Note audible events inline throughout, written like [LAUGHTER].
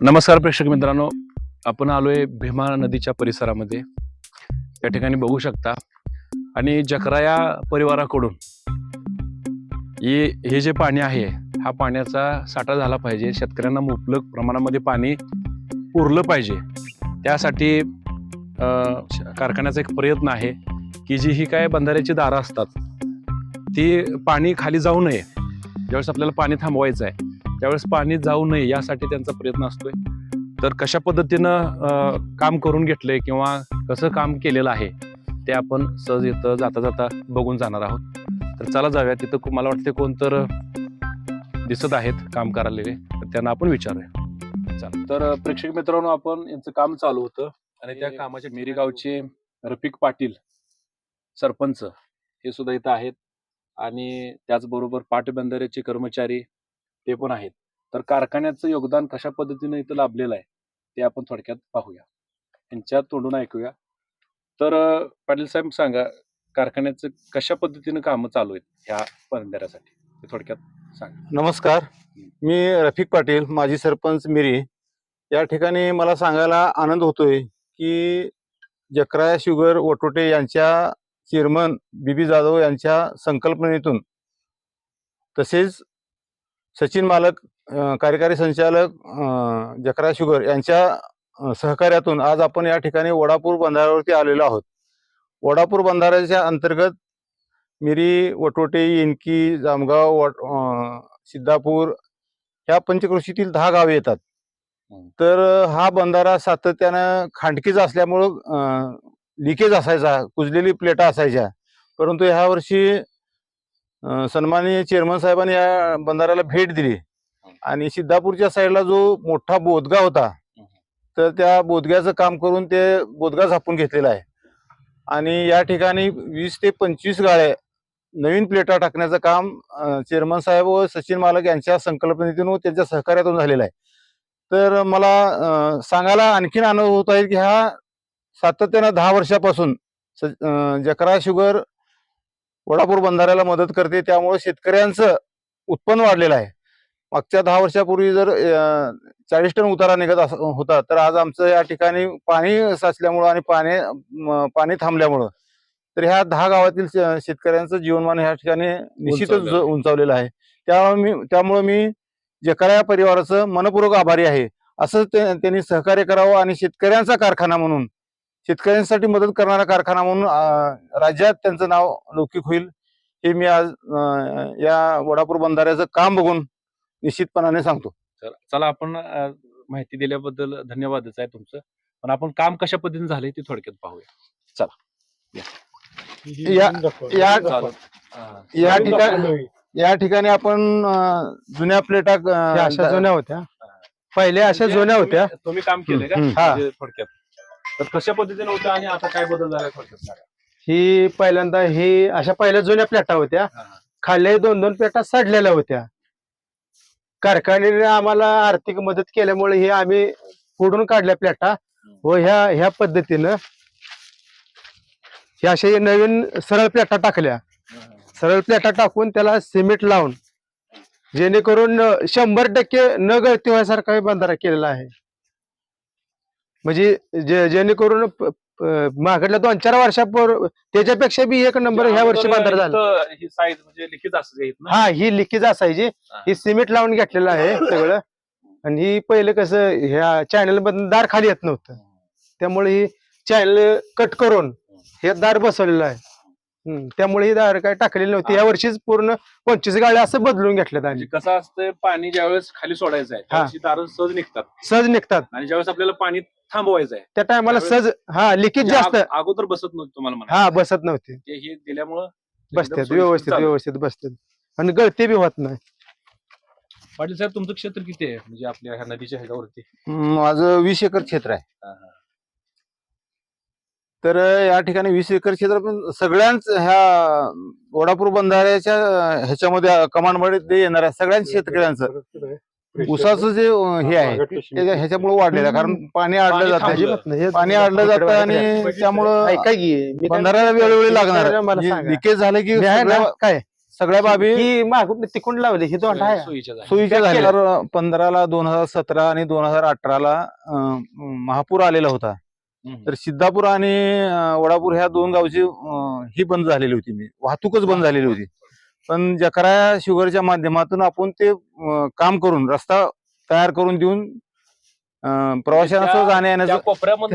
नमस्कार प्रेक्षक मित्रांनो. आपण आलोय भीमा नदीच्या परिसरामध्ये. या ठिकाणी बघू शकता. आणि जकरा या परिवाराकडून. हे हे जे पाणी आहे हा पाण्याचा साठा झाला पाहिजे. शेतकऱ्यांना मुबलक प्रमाणामध्ये पाणी पुरलं पाहिजे. त्यासाठी कारखान्याचा एक प्रयत्न आहे की जी ही काय बंधाऱ्याची दारं असतात ती पाणी खाली जाऊ नये. ज्यावेळेस आपल्याला पाणी थांबवायचं आहे त्यावेळेस पाणी जाऊ नये यासाठी त्यांचा प्रयत्न असतोय. तर कशा पद्धतीनं काम करून घेतलंय किंवा कसं काम केलेलं आहे ते आपण सहज इथं जाता जाता बघून जाणार आहोत. तर चला जाऊया. तिथं मला वाटते कोण तर दिसत आहेत काम करायलेले. तर त्यांना आपण विचारूया. चला. तर प्रेक्षक मित्रांनो आपण यांचं काम चालू होतं. आणि त्या कामाच्या मेरी गावचे रफिक पाटील सरपंच हे सुद्धा इथं आहेत. आणि त्याचबरोबर पाटबंधाऱ्याचे कर्मचारी ते पण आहेत. तर कारखान्याचं योगदान कशा पद्धतीने इथं लाभलेलं आहे ते आपण थोडक्यात पाहूया. यांच्या तोंडून ऐकूया. तर पाटील साहेब सांगा कारखान्याचं कशा पद्धतीने कामं चालू आहेत ह्या बंधाऱ्यासाठी ते थोडक्यात सांगा. नमस्कार. मी रफिक पाटील माजी सरपंच मिरी. या ठिकाणी मला सांगायला आनंद होतोय की जकराया शुगर वटोटे यांच्या चेअरमन बीबी जाधव यांच्या संकल्पनेतून तसेच सचिन मालक कार्यकारी संचालक अं, जकराया शुगर यांच्या सहकार्यातून आज आपण या ठिकाणी वडापूर बंधाऱ्यावरती आलेलो आहोत. वडापूर बंधाऱ्याच्या अंतर्गत मिरी वटोटे इनकी जामगाव वट सिद्धापूर ह्या पंचक्रोशीतील दहा गावे येतात. तर हा बंधारा सातत्यानं खांडकीचा असल्यामुळं लिकेज असायचा कुजलेली प्लेटा असायच्या. परंतु ह्या वर्षी अं, सन्माननीय चेअरमन साहेबांनी या बंधाऱ्याला भेट दिली. आणि सिद्धापूरच्या साईडला जो मोठा बोदगा होता तर त्या बोदग्याचं काम करून ते बोधगा झापून घेतलेला आहे. आणि या ठिकाणी वीस ते पंचवीस गाड्या नवीन प्लेटा टाकण्याचं काम चेअरमन साहेब व सचिन मालक यांच्या संकल्पनेतून व त्यांच्या सहकार्यातून झालेलं आहे. तर मला सांगायला आणखीन आनंद होत आहे की हा सातत्यानं दहा वर्षापासून जकरा शुगर वडापूर बंधाऱ्याला मदत करते. त्यामुळे शेतकऱ्यांचं उत्पन्न वाढलेलं आहे. मागच्या दहा वर्षापूर्वी जर चाळीस टन उतारा निघत अस- होता तर आज आमचं या ठिकाणी पाणी साचल्यामुळं आणि पाणी पाणी थांबल्यामुळं तर ह्या दहा गावातील शेतकऱ्यांचं जीवनमान ह्या ठिकाणी निश्चितच उंचावलेलं आहे. त्यामुळे मी त्यामुळे मी जकरा या परिवाराचं मनपूर्वक आभारी आहे. असं त्यांनी सहकार्य करावं आणि शेतकऱ्यांचा कारखाना म्हणून शेतकऱ्यांसाठी मदत करणारा कारखाना म्हणून राज्यात त्यांचं नाव लौकिक होईल. हे मी आज या वडापूर बंधाऱ्याचं काम बघून निश्चितपणाने सांगतो. चला चला आपण अं, माहिती दिल्याबद्दल धन्यवादच आहे तुमचं. पण आपण काम कशा पद्धतीने झालंय ते थोडक्यात पाहूया. या. या चालेल. हा. या ठिकाणी या ठिकाणी आपण अं, जुन्या प्लेटा अं, अशा जुन्या होत्या. पहिल्या अशा जुन्या होत्या. तुम्ही- काम केलंय का? हम्म, हा. म्हणजे थोडक्यात. तर कशा पद्धतीने होतं आणि आता काय बदल झाला थोडक्यात सांगा. ही पहिल्यांदा ही अशा पहिल्या जुन्या प्लेटा होत्या. हा. खाल्ल्या दोन दोन प्लेटा सडलेल्या होत्या. कारखान्याने आम्हाला आर्थिक मदत केल्यामुळे हे आम्ही फोडून काढल्या प्लेटा. व ह्या ह्या पद्धतीनं ह्या अशा नवीन सरळ प्लेटा टाकल्या. सरळ प्लेटा टाकून त्याला सिमेंट लावून जेणेकरून शंभर टक्के न गळती व्हायसारखा बंधारा केलेला आहे. म्हणजे जे- जेणेकरून मागडल्या दोन चार वर्षापूर्वी त्याच्यापेक्षा बी एक नंबर ह्या वर्षी बंधारा झाला. ही साईज म्हणजे लिखित असायची? हा ही लिकेज असायची. ही. सिमेंट लावून घेतलेलं आहे सगळं. आणि ही पहिले कसं ह्या चॅनल मधून दार खाली येत नव्हतं. त्यामुळे ही चॅनल कट करून हे दार बसवलेलं आहे. त्यामुळे ही दार काय टाकलेली नव्हती. या वर्षीच पूर्ण पंचवीस गाड्या असं बदलून घेतल्यात म्हणजे आणि कसं असतं पाणी ज्यावेळेस खाली सोडायचं आहे ही. दारं सहज निघतात. सहज निघतात. आणि ज्यावेळेस आपल्याला पाणी थांबवायचं आहे त्या टायमाला सहज हा लिकेज म्हणजे जास्त. अग- अगोदर बसत नव्हतं तुम्हाला हा बसत नव्हती. ते हे दिल्यामुळं बसतात व्यवस्थित व्यवस्थित बसतात आणि गळती बी होत नाही. पाटील साहेब तुमचं क्षेत्र किती आहे? म्हणजे आपल्या ह्या नदीच्या ह्याच्यावरती. माझं वीस एकर क्षेत्र आहे. तर या ठिकाणी वीस एकर क्षेत्र पण सगळ्यांच ह्या वडापूर बंधाऱ्याच्या ह्याच्यामध्ये कमांडमध्ये ते येणार आहे सगळ्याच शेतकऱ्यांचं. उसाचं जे हे आहे ह्याच्यामुळे वाढलेलं आहे कारण पाणी अडलं जातं. हे- पाणी अडलं जातं आणि त्यामुळं बंधाऱ्याला वेळोवेळी लागणार. लिकेज झालं की काय? सगळ्या बाबी तिकून लावली ही आहे. सोयीच्या झाल्या. पंधराला दोन हजार सतरा आणि दोन हजार अठराला महापूर आलेला होता. तर सिद्धापूर आणि वडापूर ह्या दोन गावची ही बंद झालेली होती मी. वाहतूकच बंद झालेली होती. पण जकरा शुगरच्या माध्यमातून आपण ते काम करून रस्ता तयार करून देऊन त्या- जाण्या येण्याचं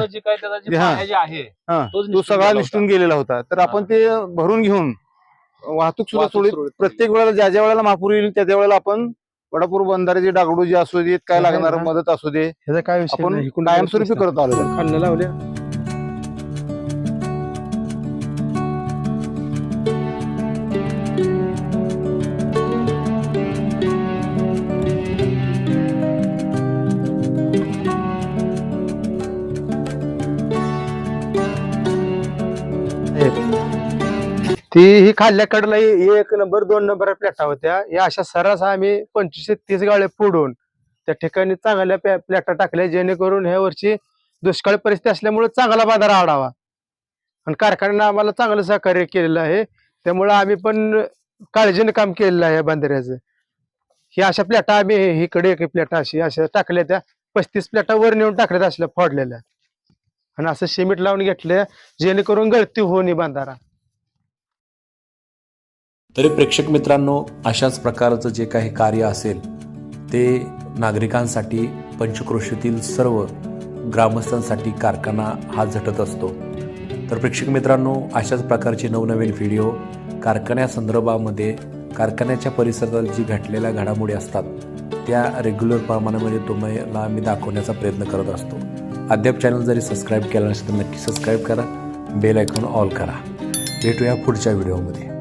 जी काय त्याचा [LAUGHS] आहे तो सगळा होता. गेलेला होता. तर आपण ते भरून घेऊन वाहतूक सुद्धा सोडीत प्रत्येक वेळेला ज्या ज्या वेळेला महापूर येईल त्या त्या वेळेला आपण वडापूर बंधाऱ्याची डागडू जी असू देत काय लागणार. मदत असू दे ह्याचा काय विषय आपण नाही. इकडून कायमस्वरूपी करत आलो खाल्लं लावले ती ही खाल्ल्या कडला एक नंबर दोन नंबर प्लेटा होत्या. या अशा सर्रास आम्ही पंचवीस ते तीस गाळे फोडून त्या ठिकाणी चांगल्या प्लॅ- प्लेटा टाकल्या जेणेकरून ह्या वर्षी दुष्काळी परिस्थिती असल्यामुळे चांगला बाजार आडावा आणि कारखान्यानं आम्हाला चांगलं सहकार्य केलेलं आहे. त्यामुळे आम्ही पण काळजीने काम केलेलं आहे बांधाऱ्याचं ही अशा प्लेटा आम्ही इकडे एक प्लेटा अशी अशा टाकल्या त्या पस्तीस प्लेटा वर नेऊन टाकल्यात असल्या फोडलेल्या. आणि असं सिमेंट लावून घेतलं जेणेकरून गळती होऊ नये बांधारा. तरी प्रेक्षक मित्रांनो अशाच प्रकारचं जे काही कार्य असेल ते नागरिकांसाठी पंचक्रोशीतील सर्व ग्रामस्थांसाठी कारखाना हा झटत असतो. तर प्रेक्षक मित्रांनो अशाच प्रकारचे नवनवीन व्हिडिओ कारखान्यासंदर्भामध्ये कारखान्याच्या परिसरात जी घडलेल्या घडामोडी असतात त्या रेग्युलर प्रमाणामध्ये तुम्हाला मी दाखवण्याचा प्रयत्न करत असतो. अद्याप चॅनल जरी सबस्क्राईब केलं नसेल तर नक्की सबस्क्राईब करा बेल आयकॉन ऑल करा. भेटूया पुढच्या व्हिडिओमध्ये.